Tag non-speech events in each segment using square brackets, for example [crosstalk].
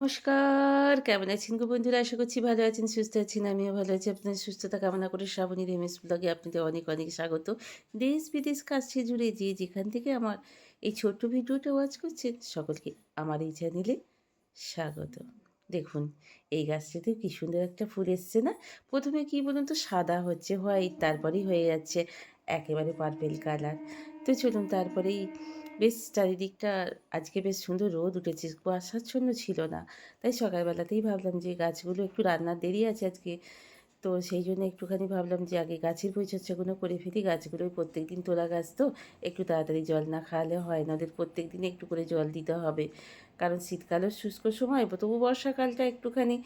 নমস্কার, কেমন আছেন গো বন্ধুরা? আশা করছি ভালো আছেন, সুস্থ আছেন, আমিও ভালো আছি। আপনাদের সুস্থতা কামনা করে শ্রাবণীর এমএস ব্লগে আপনাদের অনেক অনেক স্বাগত। দেশ বিদেশ কাছে জুড়ে যে যেখান থেকে আমার এই ছোট্ট ভিডিওটা ওয়াচ করছেন, সকলকে আমার এই চ্যানেলে স্বাগত। দেখুন, এই গাছটাতে কি সুন্দর একটা ফুল এসছে না? প্রথমে কি বলুন তো, সাদা হচ্ছে হোয়াইট তারপরেই হয়ে যাচ্ছে একেবারে পার্পেল কালার তো চলুন, তারপরেই বেশ চারিদিকটা, আজকে বেশ সুন্দর রোদ উঠেছে, কুয়াশাচ্ছন্ন ছিল না। তাই সকালবেলাতেই ভাবলাম যে, গাছগুলো একটু রান্নার দেরি আছে আজকে। তো সেই জন্য একটুখানি ভাবলাম যে আগে গাছের পরিচর্যাগুলো করে ফেলি, গাছগুলোই প্রত্যেক দিন তোলা গাছ তো। একটু তাড়াতাড়ি জল না খাওয়ালে হয় না, ওদের প্রত্যেক দিন একটু করে জল দিতে হবে। কারণ শীতকালের শুষ্ক সময় তবু বর্ষাকালটা একটুখানি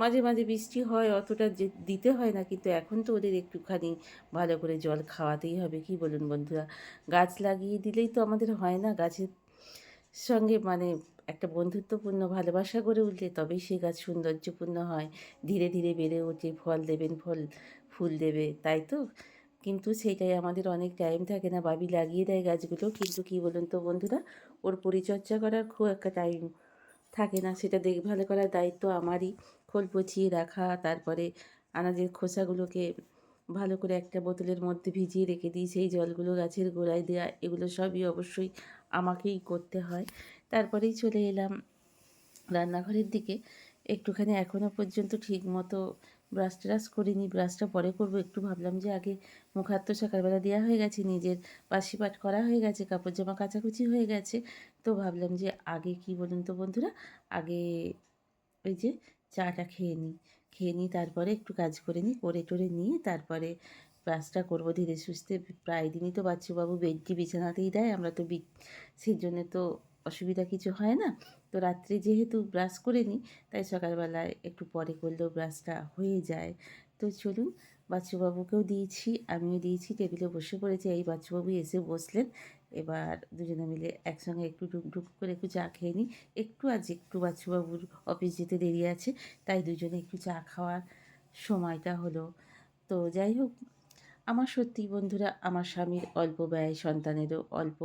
মাঝে মাঝে বৃষ্টি হয়, অতটা যে দিতে হয় না, কিন্তু এখন তো ওদের একটুখানি ভালো করে জল খাওয়াতেই হবে। কি বলুন বন্ধুরা? গাছ লাগিয়ে দিলেই তো আমাদের হয় না, গাছের সঙ্গে মানে একটা বন্ধুত্বপূর্ণ ভালোবাসা গড়ে উঠলে তবেই সে গাছ সৌন্দর্যপূর্ণ হয়। ধীরে ধীরে বেড়ে ওঠে, ফল দেবেন ফল, ফুল দেবে, তাই তো? কিন্তু সেটাই আমাদের অনেক টাইম থাকে না, বাবি লাগিয়ে দেয় গাছগুলো। কিন্তু কী বলুন তো বন্ধুরা, ওর পরিচর্যা করার খুব একটা টাইম থাকে না। সেটা দেখভাল করার দায়িত্ব আমারই। খোল পচিয়ে রাখা, তারপরে আনাজের খোসাগুলোকে ভালো করে একটা বোতলের মধ্যে ভিজিয়ে রেখে দিই। সেই জলগুলো গাছের গোড়ায় দেওয়া এগুলো সবই অবশ্যই আমাকেই করতে হয়। তারপরেই চলে এলাম রান্নাঘরের দিকে। একটুখানি এখনও পর্যন্ত ঠিক মতো ব্রাশ ট্রাশ করিনি ব্রাশটা পরে করব। একটু ভাবলাম যে আগে মুখ হাত তো সকালবেলা দেওয়া হয়ে গেছে, নিজের বাসি পাট করা হয়ে গেছে, কাপড় জামা কাচাকুচি হয়ে গেছে। তো ভাবলাম যে আগে কি বলুন তো বন্ধুরা, আগে ওই যে চাটা খেয়ে নিই। খেয়ে নিই তারপরে একটু কাজ করে নিই, করে টোরে নিয়ে তারপরে ব্রাশটা করব ধীরে সুস্থে। প্রায় দিনই তো বাচ্চুবাবু বেডটি বিছানাতেই দেয়, আমরা তো সেই জন্যে তো অসুবিধা কিছু হয় না। তো রাত্রে যেহেতু ব্রাশ করে নিই, তাই সকালবেলায় একটু পরে করলেও ব্রাশটা হয়ে যায়। তো চলুন, বাচ্চুবাবুকেও দিয়েছি, আমিও দিয়েছি, টেবিলে বসে পড়েছি। এই বাচ্চুবাবু এসে বসলেন। এবার দুজনে মিলে একসঙ্গে একটু ডুক ডুক করে একটু চা খেয়ে নিই। একটু আজ একটু বাচ্চুবাবুর অফিস যেতে দেরি আছে, তাই দুজনে একটু চা খাওয়ার সময়টা হলো। তো যাই হোক আমার সত্যি বন্ধুরা, আমার স্বামীর অল্প ব্যয়, সন্তানেরও অল্প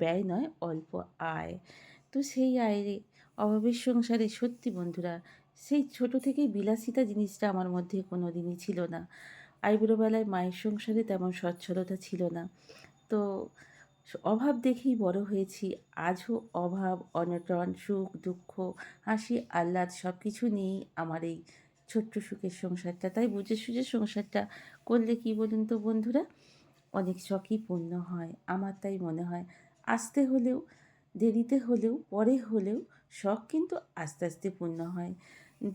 ব্যয় নয়, অল্প আয়। তো সেই আয়ের অভাবের সংসারে সত্যি বন্ধুরা, সেই ছোট থেকেই বিলাসিতা জিনিসটা আমার মধ্যে কোনো দিনই ছিল না। আইবুড়োবেলায় মায়ের সংসারে তেমন সচ্ছলতা ছিল না। তো অভাব দেখেই বড় হয়েছি। আজও অভাব, অনটন, সুখ, দুঃখ, হাসি, আহ্লাদ সব কিছু নিয়েই আমার এই ছোট্ট সুখের সংসারটা। তাই বুঝে সুঝে সংসারটা করলে কি বলুন তো বন্ধুরা? অনেক শখই পূর্ণ হয়, আমার তাই মনে হয়। আসতে হলেও, দেরিতে হলেও, পরে হলেও শখ কিন্তু আস্তে আস্তে পূর্ণ হয়।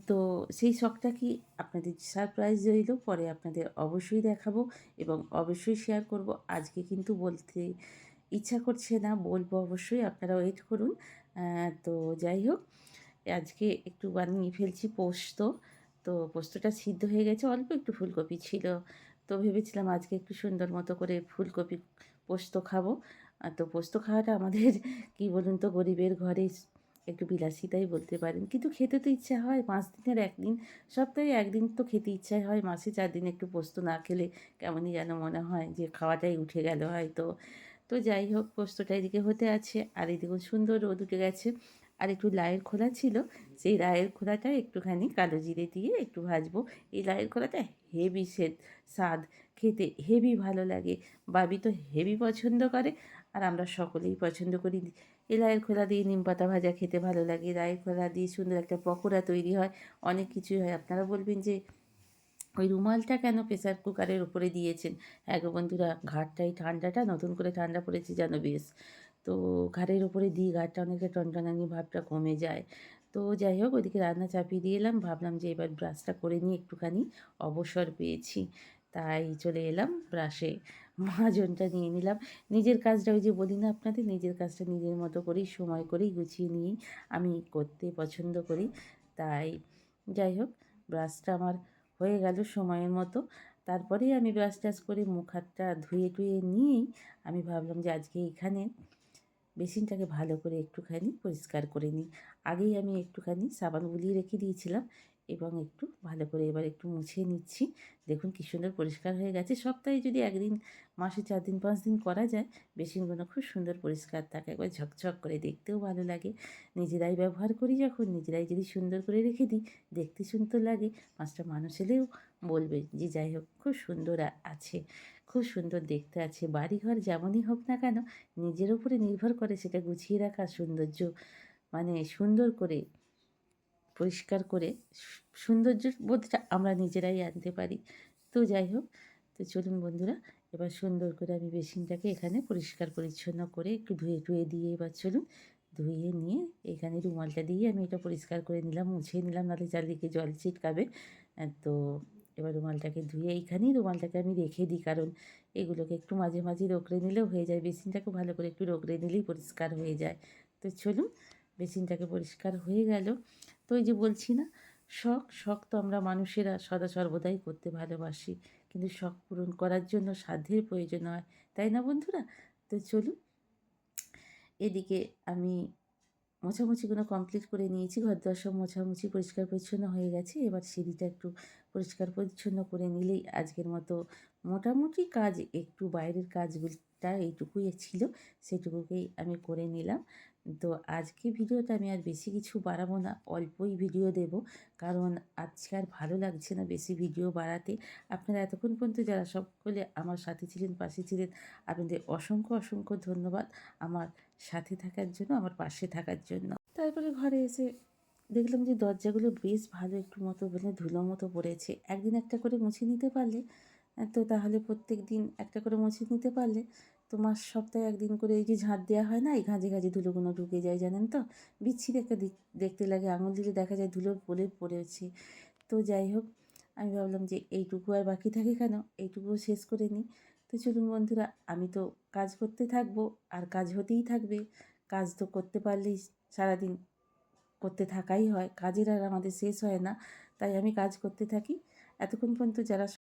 তো সেই শখটা কি আপনাদের সারপ্রাইজ রইল? পরে আপনাদের অবশ্যই দেখাবো এবং অবশ্যই শেয়ার করব। আজকে কিন্তু বলতে ইচ্ছা করছে না, বলব অবশ্যই, আপনারা ওয়েট করুন। তো যাই হোক, আজকে একটু বানিয়ে ফেলছি পোস্ত। তো পোস্তটা সিদ্ধ হয়ে গেছে, অল্প একটু ফুলকপি ছিল। তো ভেবেছিলাম আজকে একটু সুন্দর মতো করে ফুলকপি পোস্ত খাব। আর তো পোস্ত খাওয়াটা আমাদের, [laughs] কি বলুন তো, গরিবের ঘরে একটু বিলাসিতাই বলতে পারেন। কিন্তু খেতে তো ইচ্ছা হয়, পাঁচ দিনের একদিন, সপ্তাহে একদিন তো খেতে ইচ্ছা হয়, মাসে চার দিন একটু পোস্ত না খেলে কেমনই যেন মনে হয় যে খাওয়াটাই উঠে গেল হয়তো। তো যাই হোক, পোস্তটা এদিকে হতে আছে, আর এদিকে সুন্দর রোদ উঠে গেছে। আর একটু লায়ের খোলা ছিল, সেই লায়ের খোলাটা একটুখানি কালো জিরে দিয়ে একটু ভাজবো। এই লায়ের খোলাটা হেভি সেদ স্বাদ, খেতে হেভি ভালো লাগে। বাবি তো হেভি পছন্দ করে, আর আমরা সকলেই পছন্দ করি। এই লায়ের খোলা দিয়ে নিম পাতা ভাজা খেতে ভালো লাগে। লায়ের খোলা দিয়ে সুন্দর একটা পকোড়া তৈরি হয়। অনেক কিছুই হয়। আপনারা বলবেন যে, ওই রুমালটা কেন প্রেসার কুকারের উপরে দিয়েছেন? গো বন্ধুরা, ঘাটটাই ঠান্ডাটা, নতুন করে ঠান্ডা পড়েছে যেন বেশ। তো ঘাড়ের উপরে দিই ঘাটটা অনেকটা টনটনানি ভাবটা কমে যায়। তো যাই হোক, ওইদিকে রান্না চাপিয়ে দিয়ে এলাম। ভাবলাম যে এবার ব্রাশটা করে নিয়ে একটুখানি অবসর পেয়েছি। তাই চলে এলাম ব্রাশে। মহাজনটা নিয়ে নিলাম। নিজের কাজটা ওই যে বলি না আপনাদের, নিজের কাজটা নিজের মতো করেই, সময় করেই গুছিয়ে নিয়েই আমি করতে পছন্দ করি। তাই যাই হোক, ব্রাশটা আমার হয়ে গেল সময়ের মতো। তারপরেই আমি ব্রাশ টাশ করে মুখ হাতটা ধুয়ে টুয়ে নিয়েই আমি ভাবলাম যে আজকে এখানে বেসিনটাকে ভালো করে একটুখানি পরিষ্কার করে নিই। আগেই আমি একটুখানি সাবান গুলিয়ে রেখে দিয়েছিলাম এবং একটু ভালো করে এবার একটু মুছে নিচ্ছি। দেখুন কী সুন্দর পরিষ্কার হয়ে গেছে। সপ্তাহে যদি একদিন, মাসে চার দিন, পাঁচ দিন করা যায়, বেসিনগুলো খুব সুন্দর পরিষ্কার থাকে। একবার ঝকঝক করে দেখতেও ভালো লাগে। নিজেরাই ব্যবহার করি যখন, নিজেরাই যদি সুন্দর করে রেখে দিই, দেখতে সুন্দর লাগে। পাঁচটা মানুষ এলেও বলবে যে, যাই হোক, খুব সুন্দর আছে। খুব সুন্দর দেখতে আছে। বাড়িঘর যেমনই হোক না কেন, নিজের উপরে নির্ভর করে সেটা গুছিয়ে রাখার সৌন্দর্য মানে সুন্দর করে, পরিষ্কার করে সৌন্দর্য বোধটা আমরা নিজেরাই আনতে পারি। তো যাই হোক, তো চলুন বন্ধুরা, এবার সুন্দর করে আমি বেসিনটাকে এখানে পরিষ্কার, পরিচ্ছন্ন করে একটু ধুয়ে টুয়ে দিয়ে এবার চলুন, ধুয়ে নিয়ে এখানে রুমালটা দিয়ে আমি এটা পরিষ্কার করে নিলাম, মুছে নিলাম, নাহলে চারদিকে জল ছিটকাবে। তো এবার রুমালটাকে ধুয়ে এইখানেই রুমালটাকে আমি রেখে দিই, কারণ এগুলোকে একটু মাঝে মাঝে রোগড়ে নিলেও হয়ে যায়। বেসিনটাকে ভালো করে একটু রোগড়ে নিলেই পরিষ্কার হয়ে যায়। তো চলুন, বেসিনটাকে পরিষ্কার হয়ে গেল। তো ওই যে বলছি না, শখ শখ তো আমরা মানুষেরা সদা সর্বদাই করতে ভালোবাসি, কিন্তু শখ পূরণ করার জন্য সাধ্যের প্রয়োজন হয়, তাই না বন্ধুরা? তো চলুন, এদিকে আমি মোছামুছিগুলো কমপ্লিট করে নিয়েছি ঘর দর সব মোছামুছি পরিষ্কার পরিচ্ছন্ন হয়ে গেছে। এবার সিঁড়িটা একটু পরিষ্কার পরিচ্ছন্ন করে নিলেই আজকের মতো মোটামুটি কাজ, একটু বাইরের কাজগুলোটা এইটুকুই ছিল, সেটুকুকেই আমি করে নিলাম। তো আজকে ভিডিওটা আমি আর বেশি কিছু বাড়াবো না, অল্পই ভিডিও দেব, কারণ আজকে আর ভালো লাগছে না বেশি ভিডিও বাড়াতে। আপনারা এতক্ষণ পর্যন্ত যারা সকলে আমার সাথে ছিলেন, পাশে ছিলেন, আপনাদের অসংখ্য অসংখ্য ধন্যবাদ আমার সাথে থাকার জন্য, আমার পাশে থাকার জন্য। তারপরে ঘরে এসে দেখলাম যে দরজাগুলো বেশ ভালো একটু মতো মানে ধুলো মতো পড়েছে। একদিন একটা করে মুছে নিতে পারলে তো তাহলে প্রত্যেক দিন একটা করে মুছে নিতে পারলে তো মাস সপ্তাহে একদিন করে এই যে ঝাঁট দেওয়া হয় না, এই ঘাঁজে ঘাঁজে ধুলোগুলো ঢুকে যায়, জানেন তো? বিচ্ছিরি একটা দেখতে লাগে, আঙুল দিলে দেখা যায় ধুলোর পড়ে পড়েছে। তো যাই হোক, আমি ভাবলাম যে এইটুকু আর বাকি থাকে কেন? এইটুকুও শেষ করে নিই। তো চলুন বন্ধুরা, আমি তো কাজ করতে থাকব, আর কাজ হতেই থাকবে। কাজ তো করতে পারলেই সারাদিন করতে থাকাই হয়। কাজের আর আমাদের শেষ হয় না। তাই আমি কাজ করতে থাকি। এতক্ষণ পর্যন্ত যারা